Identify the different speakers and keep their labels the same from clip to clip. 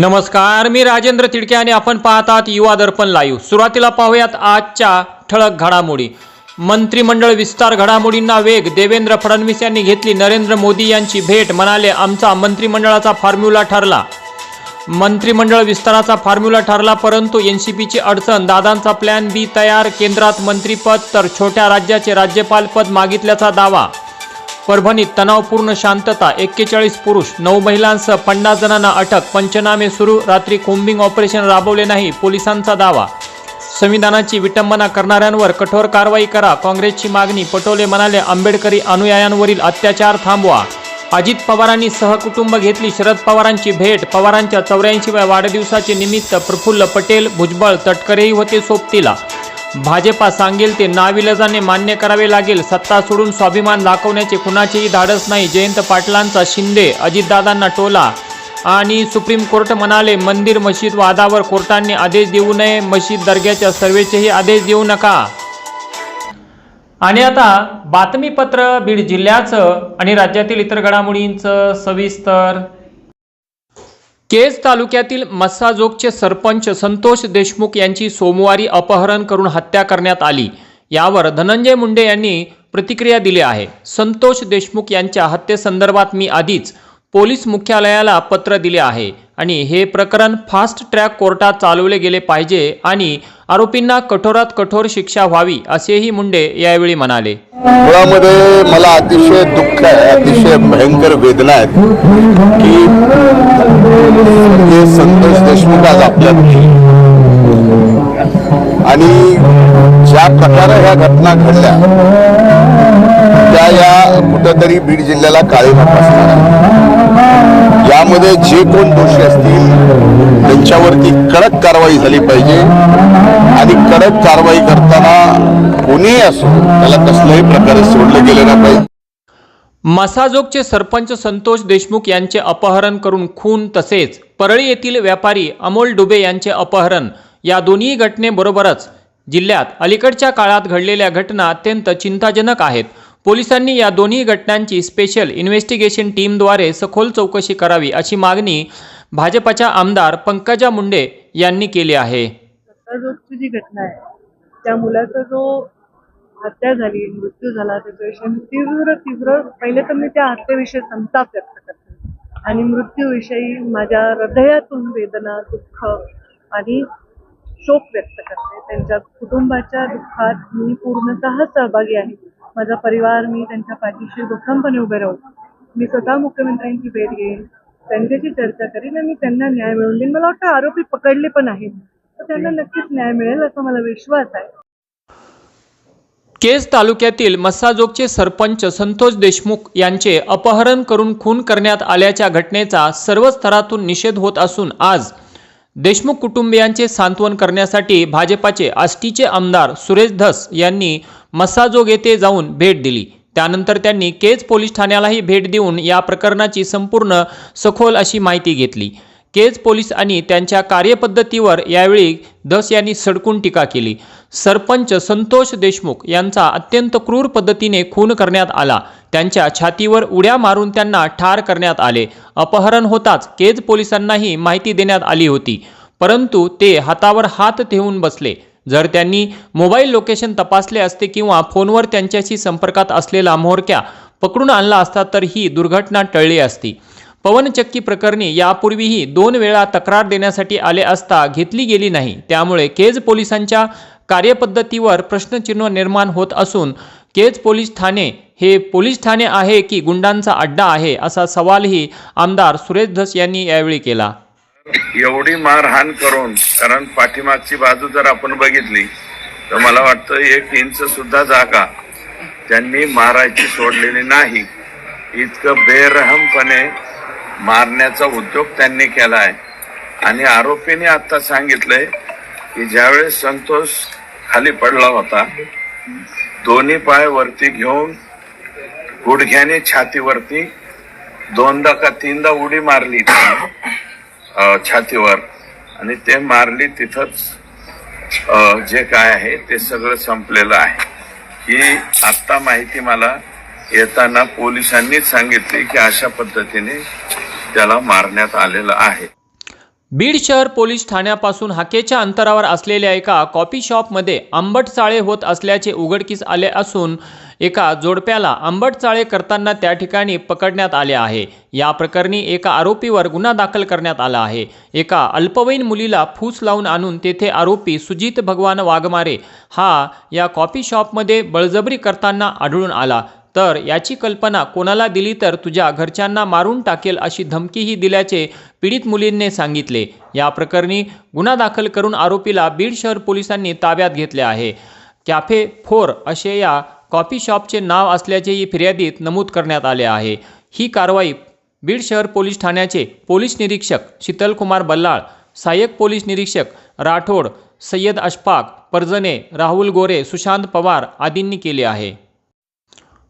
Speaker 1: नमस्कार मी राजेंद्र तिडके आणि आपण पाहतात युवा दर्पण लाईव्ह सुरुवातीला पाहूयात आजच्या ठळक घडामोडी. मंत्रिमंडळ विस्तार घडामोडींना वेग देवेंद्र फडणवीस यांनी घेतली नरेंद्र मोदी यांची भेट म्हणाले आमचा मंत्रिमंडळाचा फॉर्म्युला ठरला. मंत्रिमंडळ विस्ताराचा फॉर्म्युला ठरला परंतु एन सी पीची अडचण दादांचा प्लॅन बी तयार केंद्रात मंत्रिपद तर छोट्या राज्याचे राज्यपालपद मागितल्याचा दावा. परभणीत तणावपूर्ण शांतता एक्केचाळीस पुरुष नऊ महिलांसह पन्नास जणांना अटक पंचनामे सुरू रात्री कोम्बिंग ऑपरेशन राबवले नाही पोलिसांचा दावा. संविधानाची विटंबना करणाऱ्यांवर कठोर कारवाई करा काँग्रेसची मागणी पटोले म्हणाले आंबेडकरी अनुयायांवरील अत्याचार थांबवा. अजित पवारांनी सहकुटुंब घेतली शरद पवारांची भेट पवारांच्या चौऱ्याऐंशीव्या वाढदिवसाचे निमित्त प्रफुल्ल पटेल भुजबळ तटकरेही होते सोबतीला. भाजपा सांगेल ते नाविलजाने मान्य करावे लागेल. सत्ता सोडून स्वाभिमान दाखवण्याचे कुणाचेही धाडस नाही. जयंत पाटलांचा शिंदे अजितदादांना टोला. आणि सुप्रीम कोर्ट म्हणाले मंदिर मशीद वादावर कोर्टाने आदेश देऊ नये. मशीद दर्ग्याच्या सर्वेचेही आदेश देऊ नका. आणि आता बातमीपत्र बीड जिल्ह्याचं आणि राज्यातील इतर घडामोडींचं सविस्तर केज तालुक्यातील मस्साजोगचे सरपंच संतोष देशमुख यांची सोमवारी अपहरण करून हत्या करण्यात आली. यावर धनंजय मुंडे यांनी प्रतिक्रिया दिली आहे. संतोष देशमुख यांच्या हत्येसंदर्भात मी आधीच पोलीस मुख्यालयाला पत्र दिले आहे आणि हे प्रकरण फास्ट ट्रॅक कोर्टात चालवले गेले पाहिजे आणि आरोपींना कठोरात कठोर शिक्षा व्हावी असेही मुंडे यावेळी म्हणाले.
Speaker 2: मुळामध्ये मला अतिशय दुःख आहे अतिशय भयंकर वेदना आहेत की संतोष देशमुख आज आपल्या आणि ज्या प्रकारे ह्या घटना घडल्या त्या या कुठंतरी बीड जिल्ह्याला काळी फासणार यामध्ये जे कोण दोषी असतील त्यांच्यावरती कडक कारवाई झाली पाहिजे. आणि कडक कारवाई करताना कोणीही असो त्याला कसल्याही प्रकारे सोडलं गेलं नाही पाहिजे.
Speaker 1: मसाजोगचे सरपंच संतोष देशमुख यांचे अपहरण करून खून तसेच परळी येथील व्यापारी अमोल डुबे यांचे अपहरण या दोन्ही घटनेबरोबरच जिल्ह्यात अलीकडच्या काळात घडलेल्या घटना अत्यंत चिंताजनक आहेत. पोलिसांनी या दोन्ही घटनांची स्पेशल इन्व्हेस्टिगेशन टीमद्वारे सखोल चौकशी करावी अशी मागणी भाजपच्या आमदार पंकजा मुंडे यांनी केली आहे.
Speaker 3: जी घटना आहे त्या मुलाचा जो हत्या झाली मृत्यू झाला त्याच्याविषयी तीव्र तीव्र पहिले तर मी त्या हत्येविषयी संताप व्यक्त करते. आणि मृत्यूविषयी माझ्या हृदयातून वेदना दुःख आणि शोक व्यक्त करते. त्यांच्या कुटुंबाच्या दुःखात मी पूर्णतः सहभागी आहे. माझा परिवार मी त्यांच्या पाठीशी भक्कमपणे उभे राहू मी स्वतः मुख्यमंत्र्यांची भेट घेईन त्यांच्याशी चर्चा करीन आणि त्यांना न्याय मिळवून देईन. मला वाटतं आरोपी पकडले पण आहेत. तर त्यांना नक्कीच न्याय मिळेल असा मला विश्वास आहे.
Speaker 1: केज तालुक्यातील मस्साजोगचे सरपंच संतोष देशमुख यांचे अपहरण करून खून करण्यात आल्याच्या घटनेचा सर्व स्तरातून निषेध होत असून आज देशमुख कुटुंबियांचे सांत्वन करण्यासाठी भाजपाचे आष्टीचे आमदार सुरेश धस यांनी मस्साजोग येथे जाऊन भेट दिली. त्यानंतर त्यांनी केज पोलीस ठाण्यालाही भेट देऊन या प्रकरणाची संपूर्ण सखोल अशी माहिती घेतली. केज पोलीस आणि त्यांच्या कार्यपद्धतीवर यावेळी धस यांनी सडकून टीका केली. सरपंच संतोष देशमुख यांचा अत्यंत क्रूर पद्धतीने खून करण्यात आला. त्यांच्या छातीवर उड्या मारून त्यांना ठार करण्यात आले. अपहरण होताच केज पोलिसांनाही माहिती देण्यात आली होती. परंतु ते हातावर हात ठेवून बसले. जर त्यांनी मोबाईल लोकेशन तपासले असते किंवा फोनवर त्यांच्याशी संपर्कात असलेला म्होरक्या पकडून आणला असता तर ही दुर्घटना टळली असती. पवनचक्की प्रकरणी यापूर्वीही दोन वेळा तक्रार देण्यासाठी आले असता घेतली गेली नाही. त्यामुळे केज पोलिसांच्या कार्यपद्धतीवर प्रश्नचिन्ह निर्माण होत असून केज पोलीस ठाणे हे पोलीस ठाणे आहे की गुंडांचा अड्डा आहे असा सवालही आमदार सुरेश धस यांनी यावेळी केला.
Speaker 4: एवढी मारहाण करून कारण पाठीमागची बाजू जर आपण बघितली तर मला वाटतं एक इंच सुद्धा जागा त्यांनी मारायची सोडलेली नाही. इतकं बेरहमपणे मारण्याचा उद्योग त्यांनी केला आहे. आणि आरोपीने आता सांगितलंय की ज्यावेळेस संतोष खाली पडला होता दोन्ही पाय वरती घेऊन गुडघ्याने छातीवरती दोनदा का तीनदा उडी मारली. छातीवर. आणि ते मारली तिथंच जे काय आहे ते सगळं संपलेलं आहे. ही आत्ता माहिती मला येताना पोलिसांनीच सांगितली की अशा पद्धतीने त्याला मारण्यात आलेलं आहे.
Speaker 1: बीड शहर पोलीस ठाण्यापासून हाकेच्या अंतरावर असलेल्या एका कॉफी शॉपमध्ये आंबट चाळे होत असल्याचे उघडकीस आले असून एका जोडप्याला आंबट चाळे करताना त्या ठिकाणी पकडण्यात आले आहे. या प्रकरणी एका आरोपीवर गुन्हा दाखल करण्यात आला आहे. एका अल्पवयीन मुलीला फूस लावून आणून तेथे आरोपी सुजित भगवान वाघमारे हा या कॉफी शॉपमध्ये बळजबरी करताना आढळून आला. तर याची कल्पना कोणाला दिली तर तुझ्या घरच्यांना मारून टाकेल अशी धमकीही दिल्याचे पीडित मुलींनी सांगितले. या प्रकरणी गुन्हा दाखल करून आरोपीला बीड शहर पोलिसांनी ताब्यात घेतले आहे. कॅफे फोर असे या कॉफी शॉपचे नाव असल्याचेही फिर्यादीत नमूद करण्यात आले आहे. ही कारवाई बीड शहर पोलीस ठाण्याचे पोलीस निरीक्षक शीतलकुमार बल्लाळ सहाय्यक पोलीस निरीक्षक राठोड सय्यद अशफाक परजने राहुल गोरे सुशांत पवार आदींनी केले आहे.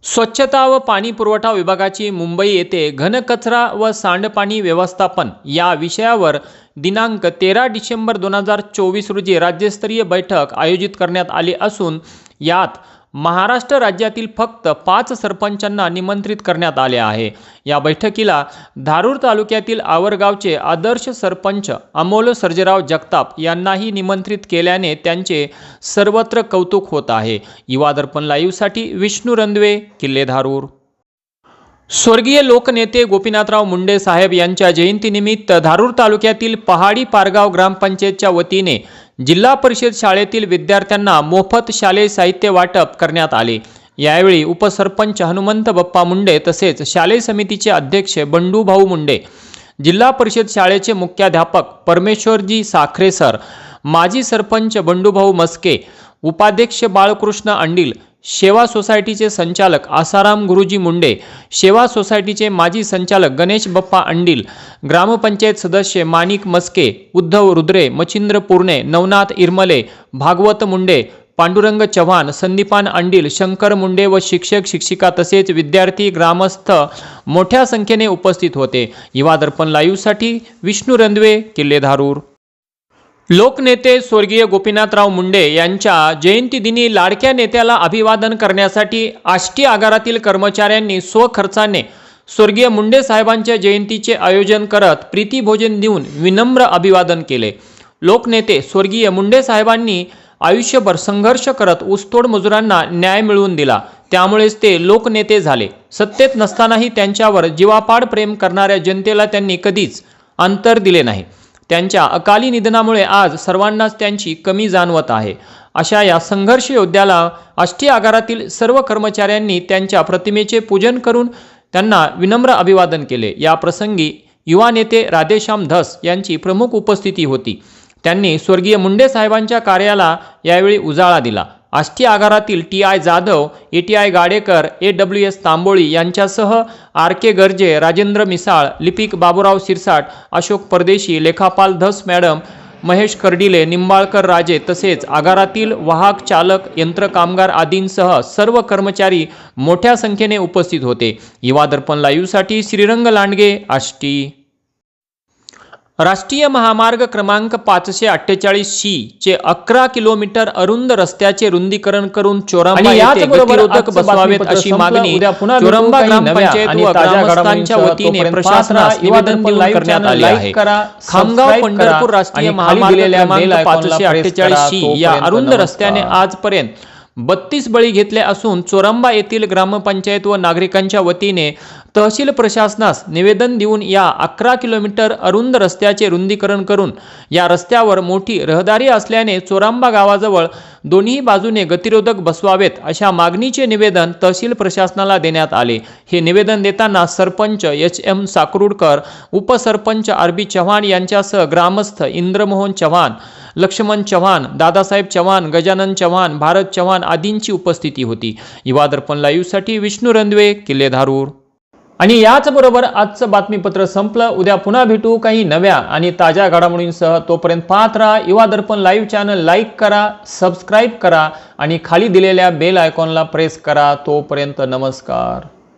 Speaker 1: स्वच्छता व पाणी पुरवठा विभागाची मुंबई येथे घनकचरा व सांडपाणी व्यवस्थापन या विषयावर दिनांक तेरा डिसेंबर दोन हजार चोवीस रोजी राज्यस्तरीय बैठक आयोजित करण्यात आली असून यात महाराष्ट्र राज्यातील फक्त पाच सरपंचांना निमंत्रित करण्यात आले आहे. या बैठकीला धारूर तालुक्यातील आवरगावचे आदर्श सरपंच अमोल सर्जेराव जगताप यांनाही निमंत्रित केल्याने त्यांचे सर्वत्र कौतुक होत आहे. युवा दर्पण लाईव्हसाठी विष्णू रंदवे किल्ले धारूर. स्वर्गीय लोकनेते गोपीनाथराव मुंडे साहेब यांच्या जयंतीनिमित्त धारूर तालुक्यातील पहाडी पारगाव ग्रामपंचायतच्या वतीने जिल्हा परिषद शाळेतील विद्यार्थ्यांना मोफत शालेय साहित्य वाटप करण्यात आले. यावेळी उपसरपंच हनुमंत बप्पा मुंडे तसेच शालेय समितीचे अध्यक्ष बंडू भाऊ मुंडे जिल्हा परिषद शाळेचे मुख्याध्यापक परमेश्वरजी साखरे सर माजी सरपंच बंडूभाऊ मस्के उपाध्यक्ष बाळकृष्ण अंडील सेवा सोसायटीचे संचालक आसाराम गुरुजी मुंडे सेवा सोसायटीचे माजी संचालक गणेश बप्पा अंडील ग्रामपंचायत सदस्य माणिक मस्के उद्धव रुद्रे मच्छिंद्र पूर्णे नवनाथ इरमले भागवत मुंडे पांडुरंग चव्हाण संदीपान अंडील शंकर मुंडे व शिक्षक शिक्षिका तसेच विद्यार्थी ग्रामस्थ मोठ्या संख्येने उपस्थित होते. युवा दर्पण लाईव्हसाठी विष्णू रंदवे किल्ले धारूर लोकनेते स्वर्गीय गोपीनाथराव मुंडे यांच्या जयंतीदिनी लाडक्या नेत्याला अभिवादन करण्यासाठी आष्टी आगारातील कर्मचाऱ्यांनी स्वखर्चाने स्वर्गीय मुंडे साहेबांच्या जयंतीचे आयोजन करत प्रीतीभोजन देऊन विनम्र अभिवादन केले. लोकनेते स्वर्गीय मुंडे साहेबांनी आयुष्यभर संघर्ष करत ऊसतोड मजुरांना न्याय मिळवून दिला. त्यामुळेच ते लोकनेते झाले. सत्तेत नसतानाही त्यांच्यावर जीवापाड प्रेम करणाऱ्या जनतेला त्यांनी कधीच अंतर दिले नाही. त्यांच्या अकाली निधनामुळे आज सर्वांनाच त्यांची कमी जाणवत आहे. अशा या संघर्ष योद्ध्याला आष्टी आगारातील सर्व कर्मचाऱ्यांनी त्यांच्या प्रतिमेचे पूजन करून त्यांना विनम्र अभिवादन केले. या प्रसंगी युवा नेते राधेश्याम धस यांची प्रमुख उपस्थिती होती. त्यांनी स्वर्गीय मुंडे साहेबांच्या कार्याला यावेळी उजाळा दिला. Ashti आगारातील T I Jadhav A T I Gadekar A W S Tamboli यांच्यासह आर के गर्जे राजेंद्र मिसाळ लिपिक बाबूराव सिरसाट अशोक परदेशी लेखापाल धस मॅडम महेश कर्डिले निंबाळकर राजे तसेच आगारातील वाहक चालक यंत्र कामगार आदींसह सर्व कर्मचारी मोठ्या संख्येने उपस्थित होते. युवा दर्पण लाईव्हसाठी श्रीरंग लांडगे आष्टी. राष्ट्रीय महामार्ग क्रमांक पाचशे अठ्ठेचाळीस सी चे अकरा किलोमीटर अरुंद रस्त्याचे रुंदीकरण करून चोरंबा येथे गतिरोधक बसवावेत अशी. मागणी चोरंबा ग्रामपंचायत व ग्रामस्थांच्या वतीने प्रशासनास निवेदन देऊन करण्यात आले आहे
Speaker 5: करा,
Speaker 1: खामगाव पंढरपूर राष्ट्रीय महामार्ग क्रमांक पाचशे अठ्ठेचाळीस. सी या अरुंद. रस्त्याने आजपर्यंत बत्तीस बळी घेतले असून चोरंबा येथील ग्रामपंचायत व नागरिकांच्या वतीने तहसील प्रशासनास निवेदन देऊन या अकरा किलोमीटर अरुंद रस्त्याचे रुंदीकरण करून या रस्त्यावर मोठी रहदारी असल्याने चोरांबा गावाजवळ दोन्ही बाजूने गतिरोधक बसवावेत अशा मागणीचे निवेदन तहसील प्रशासनाला देण्यात आले. हे निवेदन देताना सरपंच एच. एम. साकरुडकर उपसरपंच आर. बी. चव्हाण यांच्यासह ग्रामस्थ इंद्रमोहन चव्हाण लक्ष्मण चव्हाण दादासाहेब चव्हाण गजानन चव्हाण भारत चव्हाण आदींची उपस्थिती होती. युवा दर्पण लाईव्हसाठी विष्णू रंदवे किल्ले धारूर. आणि याचबरोबर आजचं बातमीपत्र संपलं. उद्या पुन्हा भेटू काही नव्या आणि ताज्या घडामोडींसह. तोपर्यंत पाहत राहा Yuva Darpan live channel. Like करा सबस्क्राईब करा आणि खाली दिलेल्या बेल आयकॉनला प्रेस करा. तोपर्यंत नमस्कार.